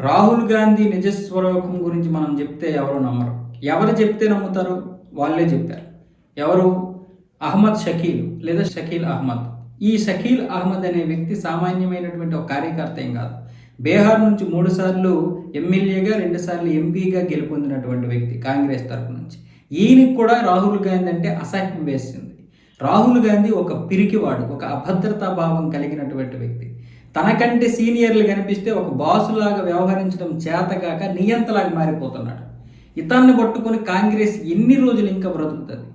రాహుల్ గాంధీ నిజస్వరూపం గురించి మనం చెప్తే ఎవరు నమ్మరు. ఎవరు చెప్తే నమ్ముతారు? వాళ్ళే చెప్పారు. ఎవరు? అహ్మద్ షకీల్ లేదా షకీల్ అహ్మద్. ఈ షకీల్ అహ్మద్ అనే వ్యక్తి సామాన్యమైనటువంటి ఒక కార్యకర్త ఏం కాదు. బీహార్ నుంచి మూడుసార్లు ఎమ్మెల్యేగా రెండుసార్లు ఎంపీగా గెలుపొందినటువంటి వ్యక్తి కాంగ్రెస్ తరపు నుంచి. ఈయనకి కూడా రాహుల్ గాంధీ అంటే అసహ్యం వేసింది. రాహుల్ గాంధీ ఒక పిరికివాడు ఒక అభద్రతా భావం కలిగినటువంటి వ్యక్తి. తనకంటే సీనియర్లు కనిపిస్తే ఒక బాసులాగా వ్యవహరించడం చేతగాక నియంతలాగా మారిపోతున్నాడు. ఇతన్ని పట్టుకొని కాంగ్రెస్ ఎన్ని రోజులు ఇంకా బ్రతుకుతుంది?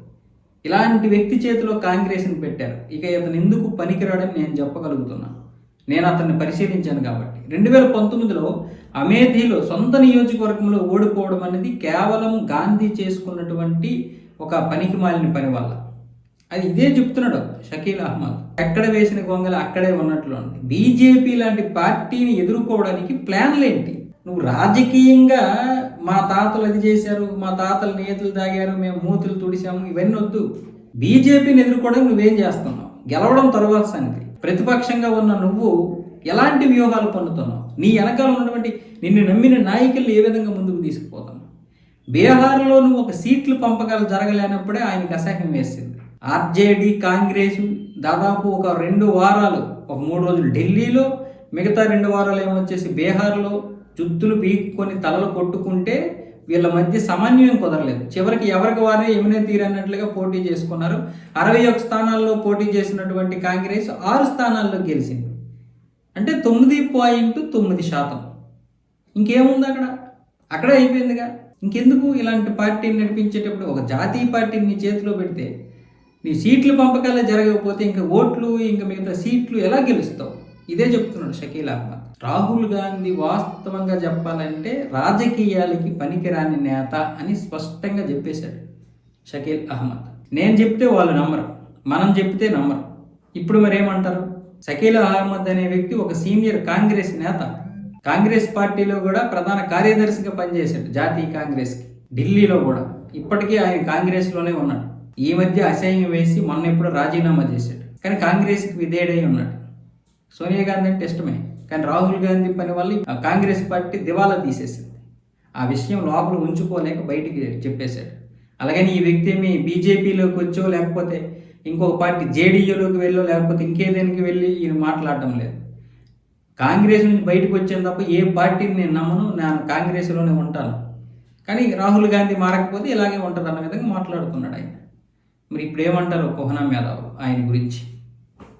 ఇలాంటి వ్యక్తి చేతిలో కాంగ్రెస్ని పెట్టారు. ఇక ఇతను ఎందుకు పనికిరాడని నేను చెప్పగలుగుతున్నాను నేను అతన్ని పరిశీలించాను కాబట్టి. రెండు వేల పంతొమ్మిదిలో అమేథీలో సొంత నియోజకవర్గంలో ఓడిపోవడం అనేది కేవలం గాంధీ చేసుకున్నటువంటి ఒక పనికి మాలిన పని వల్ల అది ఇదే చెప్తున్నాడు షకీల్ అహ్మద్. ఎక్కడ వేసిన గొంగలు అక్కడే ఉన్నట్లు ఉంది. బీజేపీ లాంటి పార్టీని ఎదుర్కోవడానికి ప్లాన్లు ఏంటి? నువ్వు రాజకీయంగా మా తాతలు అది చేశారు మా తాతలు నేతలు తాగారు మేము మూతులు తుడిసాము ఇవన్నీ వద్దు. బీజేపీని ఎదుర్కోవడానికి నువ్వేం చేస్తున్నావు? గెలవడం తర్వాత సంగతి. ప్రతిపక్షంగా ఉన్న నువ్వు ఎలాంటి వ్యూహాలు పొందుతున్నావు? నీ వెనకాల ఉన్నటువంటి నిన్ను నమ్మిన నాయకులు ఏ విధంగా ముందుకు తీసుకుపోతున్నావు? బీహార్లో నువ్వు ఒక సీట్లు పంపకాలు జరగలేనప్పుడే ఆయనకి అసహ్యం వేసింది. ఆర్జేడీ కాంగ్రెస్ దాదాపు ఒక రెండు వారాలు ఒక మూడు రోజులు ఢిల్లీలో మిగతా రెండు వారాలు ఏమొచ్చేసి బీహార్లో జుత్తులు పీక్కొని తలలు కొట్టుకుంటే వీళ్ళ మధ్య సమన్వయం కుదరలేదు. చివరికి ఎవరికి వారే ఎమినే తీరన్నట్లుగా పోటీ చేసుకున్నారు. అరవై ఒక స్థానాల్లో పోటీ చేసినటువంటి కాంగ్రెస్ ఆరు స్థానాల్లో గెలిచింది. అంటే తొమ్మిది పాయింట్ తొమ్మిది శాతం. ఇంకేముంది అక్కడ? అక్కడే అయిపోయిందిగా. ఇంకెందుకు? ఇలాంటి పార్టీని నడిపించేటప్పుడు ఒక జాతీయ పార్టీని చేతిలో పెడితే నీ సీట్లు పంపకాలే జరగకపోతే ఇంకా ఓట్లు ఇంకా మిగతా సీట్లు ఎలా గెలుస్తావు? ఇదే చెప్తున్నాడు షకీల్ అహ్మద్. రాహుల్ గాంధీ వాస్తవంగా చెప్పాలంటే రాజకీయాలకి పనికిరాని నేత అని స్పష్టంగా చెప్పేశాడు షకీల్ అహ్మద్. నేను చెప్తే వాళ్ళు నమ్మరు మనం చెప్తే నమ్మరు. ఇప్పుడు మరి ఏమంటారు షకీల్ అహ్మద్ అనే వ్యక్తి ఒక సీనియర్ కాంగ్రెస్ నేత. కాంగ్రెస్ పార్టీలో కూడా ప్రధాన కార్యదర్శిగా పనిచేశాడు జాతీయ కాంగ్రెస్కి. ఢిల్లీలో కూడా. ఇప్పటికీ ఆయన కాంగ్రెస్లోనే ఉన్నాడు. ఈ మధ్య అసహ్యం వేసి మొన్న ఎప్పుడో రాజీనామా చేశాడు. కానీ కాంగ్రెస్కి విధేయుడై ఉన్నాడు. సోనియా గాంధీ అంటే ఇష్టమే. కానీ రాహుల్ గాంధీ పని వల్ల కాంగ్రెస్ పార్టీ దివాలా తీసేసింది. ఆ విషయం లోపల ఉంచుకోలేక బయటికి చెప్పేశాడు. అలాగని ఈ వ్యక్తి ఏమి బీజేపీలోకి వచ్చో లేకపోతే ఇంకొక పార్టీ జేడీయూలోకి వెళ్ళో లేకపోతే ఇంకేదానికి వెళ్ళి ఈయన మాట్లాడటం లేదు. కాంగ్రెస్ నుంచి బయటకు వచ్చాను తప్ప ఏ పార్టీని నేను నమ్మను నేను కాంగ్రెస్లోనే ఉంటాను. కానీ రాహుల్ గాంధీ మారకపోతే ఇలాగే ఉంటుంది అన్న విధంగా మాట్లాడుతున్నాడు ఆయన. మరి ఇప్పుడు ఏమంటారు కుహనా యాదవ్ ఆయన గురించి?